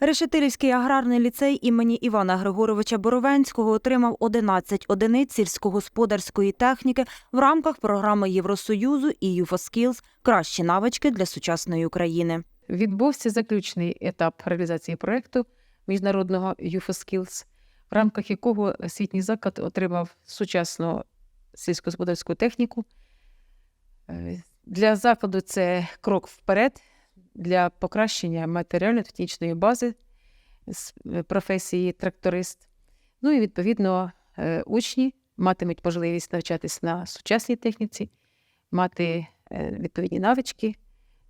Решетилівський аграрний ліцей імені Івана Григоровича Боровенського отримав 11 одиниць сільськогосподарської техніки в рамках програми Євросоюзу EU for Кращі навички для сучасної України. Відбувся заключний етап реалізації проєкту міжнародного UFO в рамках якого освітній заклад отримав сучасну сільськогосподарську техніку. Е, Для закладу це крок вперед для покращення матеріально-технічної бази з е, професії тракторист. Ну і відповідно е, учні матимуть можливість навчатись на сучасній техніці, мати е, відповідні навички,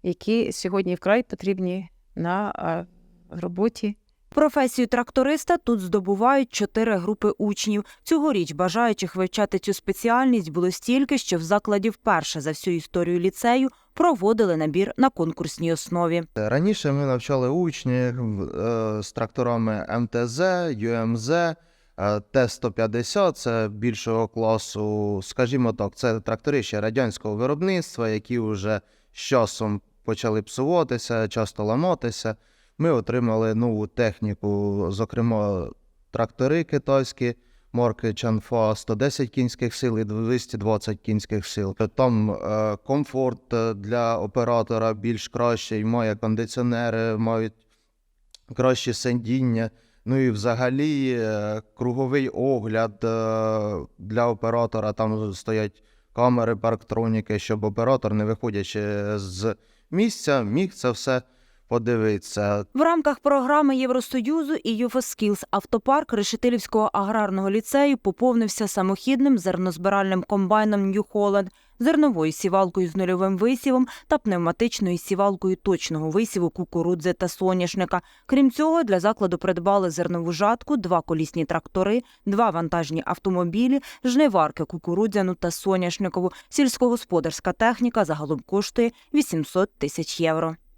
які сьогодні вкрай потрібні на роботі. Професію тракториста тут здобувають чотири групи учнів. Цьогоріч бажаючих вивчати цю спеціальність було стільки, що в закладі вперше за всю історію ліцею проводили набір на конкурсній основі. Раніше ми навчали учнів е, з тракторами МТЗ, ЮМЗ, е, Т-150, це більшого класу, скажімо так, це трактори ще радянського виробництва, які вже з часом почали псуватися, часто ламатися. Ми отримали нову техніку, зокрема, трактори китайські, марки Чанфа 110 кінських сил і 220 кінських сил. Там е, комфорт е, для оператора більш кращий, має кондиціонери, мають краще сидіння. Ну і взагалі е, круговий огляд для оператора. Там стоять камери парктроніки, щоб оператор, не виходячи з місця, міг це все подивитися. В рамках програми Євросоюзу і Skills автопарк Решетилівського аграрного ліцею поповнився самохідним зернозбиральним комбайном New Holland, зерновою сівалкою з нульовим висівом та пневматичною сівалкою точного висіву кукурудзи та соняшника. Крім цього, для закладу придбали зернову жатку, два колісні трактори, два вантажні автомобілі, жниварки кукурудзяну та соняшникову. Сільськогосподарська техніка загалом коштує 800 тисяч євро.